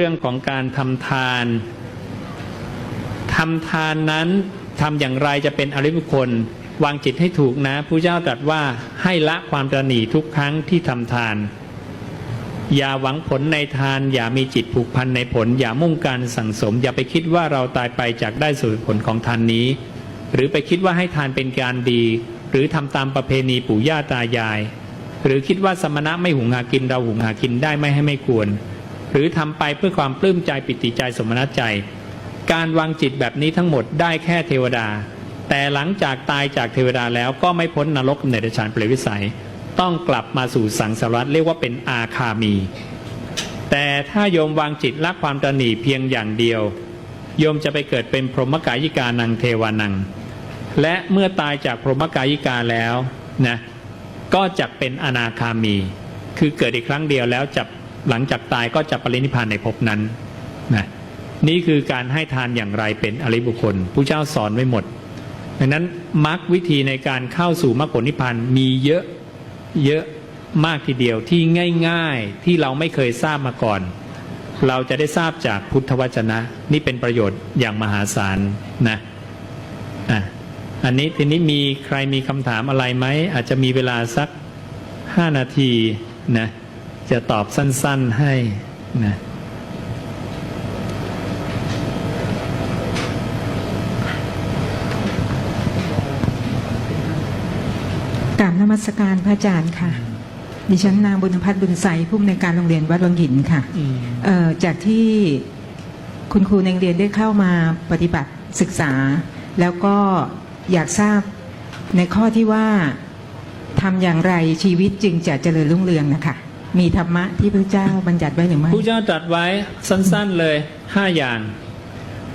เรื่องของการทำทานทำทานนั้นทำอย่างไรจะเป็นอริยบุคคล วางจิตให้ถูกนะผู้เจ้าตรัสว่าให้ละความตระหนี่ทุกครั้งที่ทำทาน อย่าหวังผลในทาน อย่ามีจิตผูกพันในผล อย่ามุ่งการสั่งสม อย่าไปคิดว่าเราตายไปจากได้สู่ผลของทานนี้ หรือไปคิดว่าให้ทานเป็นการดี หรือทำตามประเพณีปู่ย่าตายาย หรือคิดว่าสมณะไม่หุงหากินเราหุงหากินได้ไม่ให้ไม่ควร หรือทำไปเพื่อความปลื้มใจปิติใจสมณใจ การวางจิตแบบนี้ทั้งหมดได้แค่เทวดา แต่หลังจากตายจากเทวดาแล้วก็ไม่พ้นนรกกำเนิดฌานเปรตวิสัย ต้องกลับมาสู่สังสารวัฏเรียกว่าเป็นอาคามี แต่ถ้าโยมวางจิตละความตระหนี่เพียงอย่างเดียว โยมจะไปเกิดเป็นพรหมกายิกานังเทวานัง และเมื่อตายจากพรหมกายิกาแล้วนะก็จะเป็นอนาคามี คือเกิดอีกครั้งเดียวแล้วจะ หลังจากตายก็จะปรินิพพานในภพนั้นนะนี่คือการให้ทานอย่างไรเป็นอริบุคคลผู้เจ้าสอนไว้หมด ดังนั้นมรรควิธีในการเข้าสู่มรรคผลนิพพานมีเยอะเยอะมากทีเดียวที่ง่าย ๆที่เราไม่เคยทราบมาก่อน เราจะได้ทราบจากพุทธวจนะ นี่เป็นประโยชน์อย่างมหาศาลนะอะอันนี้ทีนี้มีใครมีคำถามอะไรไหมอาจจะมีเวลาสักห้านาทีนะ จะตอบสั้น ๆให้นะกราบนมัสการพระอาจารย์ค่ะ ดิฉันนางบุญพัฒน์บุญใสผู้อำนวยการโรงเรียนวัดวังหินค่ะอืมเอ่อจากที่คุณครูในโรงเรียนได้เข้ามาปฏิบัติศึกษา แล้วก็อยากทราบในข้อที่ว่าทำอย่างไรชีวิตจึงจะเจริญรุ่งเรืองนะคะ มีธรรมะที่พระเจ้าบัญญัติไว้หรือไม่ผู้เจ้าตรัสไว้สั้นๆเลยห้าอย่าง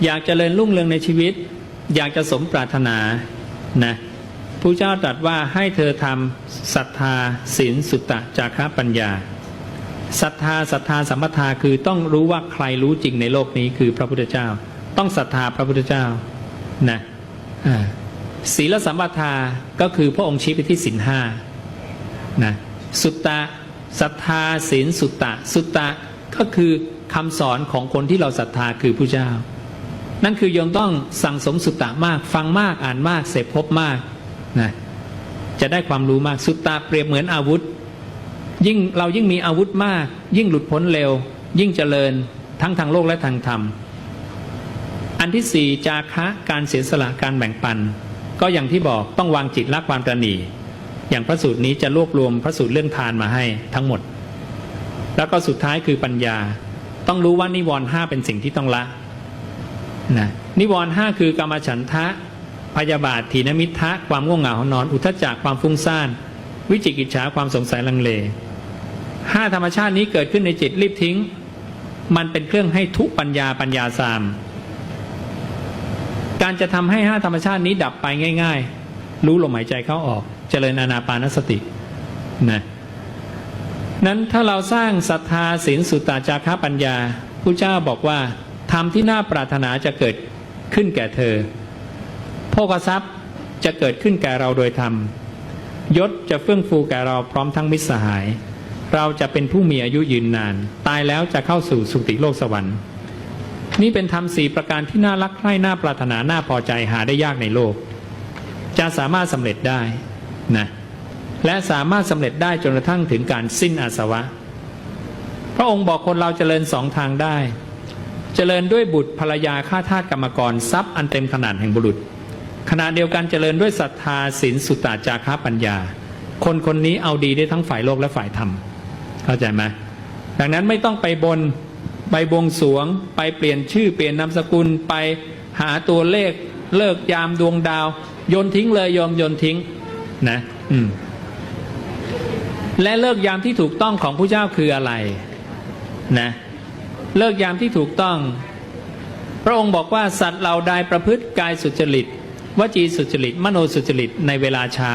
อยากจเจริญรุ่งเรืองในชีวิต อยากจะสมปรารถนานะผู้เจ้าตรัสว่าให้เธอทำศรัทธาศีลสุตตะจาคะปัญญาศรัทธาศรัทธาสัมปทาคือต้องรู้ว่าใครรู้จริงในโลกนี้คือพระพุทธเจ้า ต้องศรัทธาพระพุทธเจ้านะอ่าศีลสัมปทาก็คือพระองค์ชี้ไปที่ศีลห้านะสุตตะ ศรัทธาศีลสุตตะ สุตตะก็คือคำสอนของคนที่เราศรัทธาคือผู้เจ้า นั่นคือโยมต้องสั่งสมสุตตะมาก ฟังมากอ่านมากเสพพบมากนะจะได้ความรู้มาก สุตตะเปรียบเหมือนอาวุธ ยิ่งเรายิ่งมีอาวุธมาก ยิ่งหลุดพ้นเร็ว ยิ่งเจริญทั้งทางโลกและทางธรรม อันที่สี่จาคะการเสียสละการแบ่งปัน ก็อย่างที่บอกต้องวางจิตละความตระหนี่ อย่างพระสูตรนี้จะรวบรวมพระสูตรเรื่องทานมาให้ทั้งหมด แล้วก็สุดท้ายคือปัญญา ต้องรู้ว่านิวรณ์ห้าเป็นสิ่งที่ต้องละนะนิวรณ์ห้าคือกรรมฉันทะ พยาบาทถีนมิทะความง่วงเหงาหอนอน อุทจจากความฟุ้งซ่าน วิจิกิจฉาความสงสัยลังเลห้าธรรมชาตินี้เกิดขึ้นในจิตรีบทิ้ง มันเป็นเครื่องให้ทุกปัญญาปัญญาสาม การจะทำให้ห้าธรรมชาตินี้ดับไปง่าย ๆ รู้ลมหายใจเข้าออกเจริญอานาปานสตินะนั้นถ้าเราสร้างศรัทธาศีลสุตตาจาระปัญญาผู้เจ้าบอกว่าธรรมที่น่าปรารถนาจะเกิดขึ้นแก่เธอโภคทรัพย์จะเกิดขึ้นแก่เราโดยธรรม ยศจะเฟื่องฟูแก่เราพร้อมทั้งมิตรสหาย เราจะเป็นผู้มีอายุยืนนาน ตายแล้วจะเข้าสู่สุติโลกสวรรค์ นี่เป็นธรรมสี่ประการที่น่ารักใคร่น่าปรารถนาน่าพอใจหาได้ยากในโลก จะสามารถสำเร็จได้ นะและสามารถสำเร็จได้จนกระทั่งถึงการสิ้นอาสวะ พระองค์บอกคนเราเจริญสองทางได้เจริญด้วยบุตรภรรยาข้าทาสกรรมกรทรัพย์อันเต็มขนาดแห่งบุรุษขณะเดียวกันเจริญด้วยศรัทธาศีลสุตตาจาระปัญญา คนคนนี้เอาดีได้ทั้งฝ่ายโลกและฝ่ายธรรม เข้าใจไหมดังนั้นไม่ต้องไปบนไปบวงสรวง ไปเปลี่ยนชื่อเปลี่ยนนามสกุลไปหาตัวเลขเลิกยามดวงดาว โยนทิ้งเลยโยมโยนทิ้ง นะอืมและเลิกยามที่ถูกต้องของผู้เจ้าคืออะไร นะ เลิกยามที่ถูกต้อง พระองค์บอกว่าสัตว์เราใดประพฤติกายสุจริตวจีสุจริต มโนสุจริตในเวลาเช้า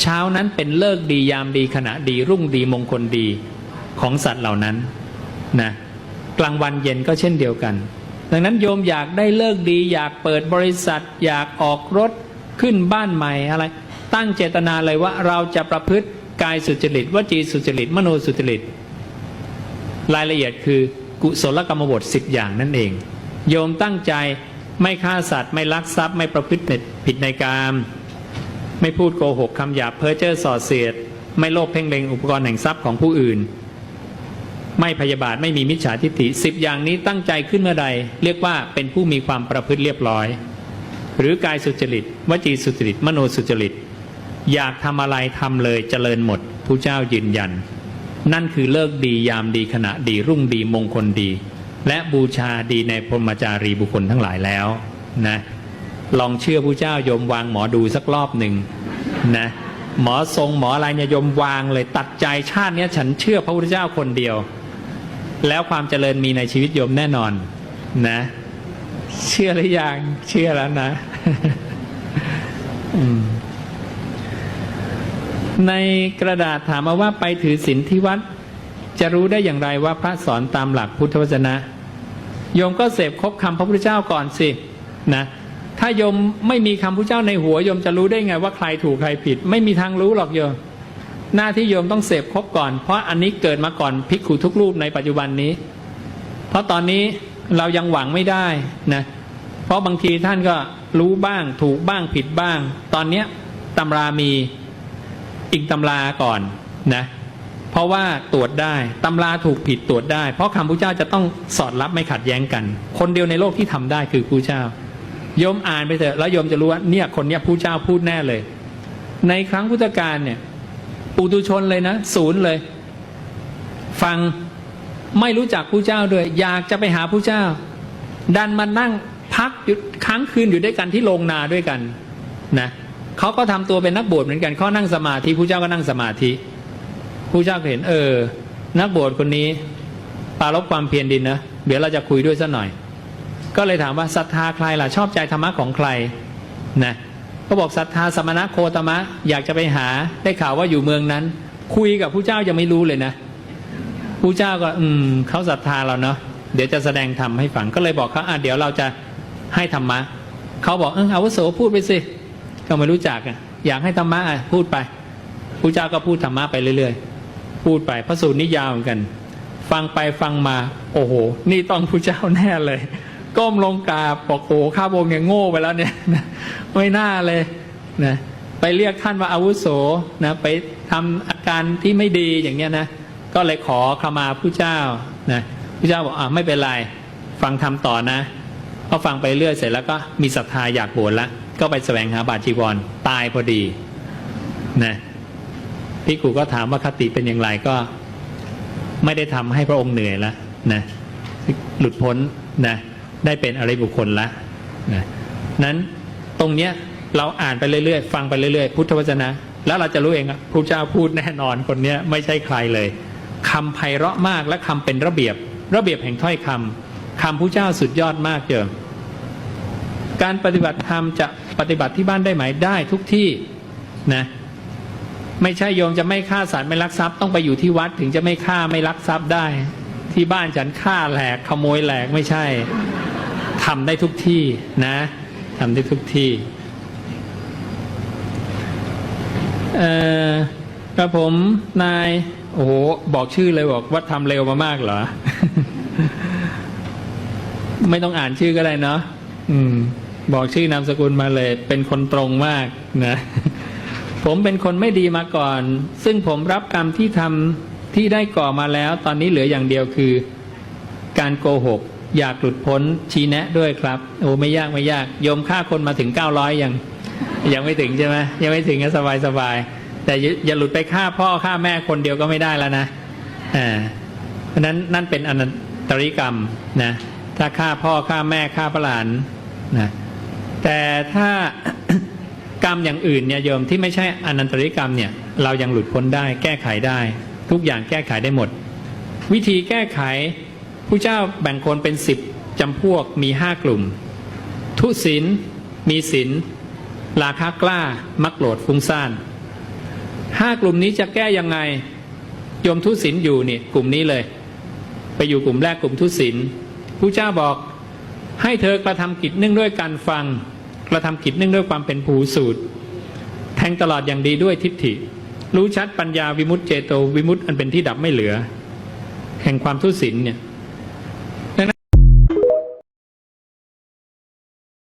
เช้านั้นเป็นเลิกดียามดีขณะดีรุ่งดีมงคลดีของสัตว์เหล่านั้นนะกลางวันเย็นก็เช่นเดียวกัน ดังนั้นโยมอยากได้เลิกดี อยากเปิดบริษัท อยากออกรถขึ้นบ้านใหม่อะไร ตั้งเจตนาเลยว่าเราจะประพฤติกายสุจริตวจีสุจริต มโนสุจริต รายละเอียดคือกุศลกรรมบทสิบอย่างนั่นเอง โยมตั้งใจไม่ฆ่าสัตว์ไม่ลักทรัพย์ไม่ประพฤติผิดในกามไม่พูดโกหกคำหยาบเพ้อเจ้อส่อเสียด ไม่โลภเพ่งเล็งอุปกรณ์แห่งทรัพย์ของผู้อื่น ไม่พยาบาทไม่มีมิจฉาทิฏฐิสิบอย่างนี้ตั้งใจขึ้นเมื่อใด เรียกว่าเป็นผู้มีความประพฤติเรียบร้อย หรือกายสุจริต วจีสุจริต มโนสุจริต อยากทำอะไรทำเลยเจริญหมดผู้เจ้ายืนยัน นั่นคือเลิกดียามดีขณะดีรุ่งดีมงคลดี และบูชาดีในพรหมจารีบุคคลทั้งหลายแล้วนะลองเชื่อผู้เจ้ายมวางหมอดูสักรอบหนึ่งนะหมอทรงหมออะไรเนี่ยยมวางเลยตัดใจชาติเนี้ยฉันเชื่อพระพุทธเจ้าคนเดียว แล้วความเจริญมีในชีวิตโยมแน่นอนนะ เชื่อหรือยังเชื่อแล้วนะ อืม ในกระดาษถามมาว่าไปถือศีลที่วัด จะรู้ได้อย่างไรว่าพระสอนตามหลักพุทธวจนะ โยมก็เสพครบคำพระพุทธเจ้าก่อนสินะถ้าโยมไม่มีคำพระเจ้าในหัวโยมจะรู้ได้ไงว่าใครถูกใครผิด ไม่มีทางรู้หรอกโยม หน้าที่โยมต้องเสพครบก่อน เพราะอันนี้เกิดมาก่อนภิกขุทุกรูปในปัจจุบันนี้ เพราะตอนนี้เรายังหวังไม่ได้นะเพราะบางทีท่านก็รู้บ้างถูกบ้างผิดบ้าง ตอนเนี้ยตำรามี อีกตำราก่อนนะเพราะว่าตรวจได้ตำราถูกผิดตรวจได้ เพราะคำพุทธเจ้าจะต้องสอดรับไม่ขัดแย้งกัน คนเดียวในโลกที่ทำได้คือผู้เจ้าโยมอ่านไปเถอะแล้วโยมจะรู้ว่าเนี่ยคนเนี้ยผู้เจ้าพูดแน่เลย ในครั้งพุทธกาลเนี่ยปุตุชนเลยนะศูนย์เลย ฟังไม่รู้จักผู้เจ้าด้วย อยากจะไปหาผู้เจ้า ดันมานั่งพักอยู่ค้างคืนอยู่ด้วยกันที่โรงนาด้วยกันนะ เขาก็ทำตัวเป็นนักบวชเหมือนกันเขานั่งสมาธิผู้เจ้าก็นั่งสมาธิผู้เจ้าก็เห็น เออ นักบวชคนนี้ปารบความเพียรดินนะเดี๋ยวเราจะคุยด้วยสัหน่อย ก็เลยถามว่าศรัทธาใครล่ะชอบใจธรรมะของใครนะก็บอกศรัทธาสมณะโคตมะ อยากจะไปหาได้ข่าวว่าอยู่เมืองนั้น คุยกับผู้เจ้ายังไม่รู้เลยนะผู้เจ้าก็ อืมเขาศรัทธาเราเนาะเดี๋ยวจะแสดงธรรมให้ฟังก็เลยบอกเขาอะเดี๋ยวเราจะให้ธรรมะเขาบอกเอออาวุโสพูดไปสิ ก็ไม่รู้จักอะอยากให้ธรรมะอะพูดไปผู้เจ้าก็พูดธรรมะไปเรื่อยๆ พูดไปพระสูตรนี้ยาวเหมือนกัน ฟังไปฟังมา โอ้โห นี่ต้องผู้เจ้าแน่เลย ก้มลงกราบบอกโอ้ข้าพงเนี่ยโง่ไปแล้วเนี่ยไม่น่าเลยนะไปเรียกท่านว่าอาวุโสนะไปทำอาการที่ไม่ดีอย่างเงี้ยนะก็เลยขอขมาผู้เจ้านะผู้เจ้าบอกอ่าไม่เป็นไร ฟังทำต่อนะพอฟังไปเรื่อยเสร็จแล้วก็มีศรัทธาอยากบวชละ ก็ไปแสวงหาบาจีวรตายพอดีนะพี่กูก็ถามว่าคติเป็นอย่างไรก็ไม่ได้ทำให้พระองค์เหนื่อยล้วนะหลุดพ้นนะได้เป็นอริยบุคคลละนะนั้นตรงเนี้ยเราอ่านไปเรื่อยๆ ฟังไปเรื่อยๆ พุทธวจนะ แล้วเราจะรู้เองพระเจ้าพูดแน่นอนคนเนี้ยไม่ใช่ใครเลยคำไพเราะมากและคำเป็นระเบียบ ระเบียบแห่งถ้อยคำคำพระเจ้าสุดยอดมากเจอการปฏิบัติธรรมจะ ปฏิบัติที่บ้านได้ไหมได้ทุกที่นะไม่ใช่โยมจะไม่ฆ่าสัตว์ไม่ลักทรัพย์ต้องไปอยู่ที่วัดถึงจะไม่ฆ่าไม่ลักทรัพย์ได้ ที่บ้านฉันฆ่าแหลกขโมยแหลกไม่ใช่ทำได้ทุกที่นะทำได้ทุกที่เออกระผมนาย โอ้โหบอกชื่อเลยบอกว่าทำเร็วมามากเหรอ ไม่ต้องอ่านชื่อก็ได้เนาะอืม บอกชื่อนามสกุลมาเลย เป็นคนตรงมากนะ ผมเป็นคนไม่ดีมาก่อน ซึ่งผมรับกรรมที่ทำที่ได้ก่อมาแล้ว ตอนนี้เหลืออย่างเดียวคือ การโกหก อยากหลุดพ้นชี้แนะด้วยครับ โอ้ไม่ยากไม่ยากโยมฆ่าคนมาถึงเก้าร้อยยังยังไม่ถึงใช่ไหมยังไม่ถึงก็สบายสบายแต่อย่าหลุดไปฆ่าพ่อฆ่าแม่คนเดียวก็ไม่ได้แล้วนะอ่าเพราะฉะนั้นนั่นเป็นอนันตริกรรมนะถ้าฆ่าพ่อฆ่าแม่ฆ่าพระหลานนะ แต่ถ้ากรรมอย่างอื่นเนี่ยโยมที่ไม่ใช่อนันตริกรรมเนี่ยเรายังหลุดพ้นได้แก้ไขได้ ทุกอย่างแก้ไขได้หมด วิธีแก้ไขผู้เจ้าแบ่งคนเป็นสิบจำพวกมีห้ากลุ่ม ทุศีลมีศีลราคะกล้า มักโกรธฟุ้งซ่านห้ากลุ่มนี้จะแก้ยังไงโยมทุศีลอยู่นี่กลุ่มนี้เลย ไปอยู่กลุ่มแรกกลุ่มทุศีลผู้เจ้าบอกให้เธอกระทำกิจเนื่องด้วยการฟัง กระทำกิจเนื่องด้วยความเป็นภูสูตรแทงตลอดอย่างดีด้วยทิฏฐิ รู้ชัดปัญญาวิมุตเจโตวิมุตอันเป็นที่ดับไม่เหลือ แห่งความทุศินเนี่ย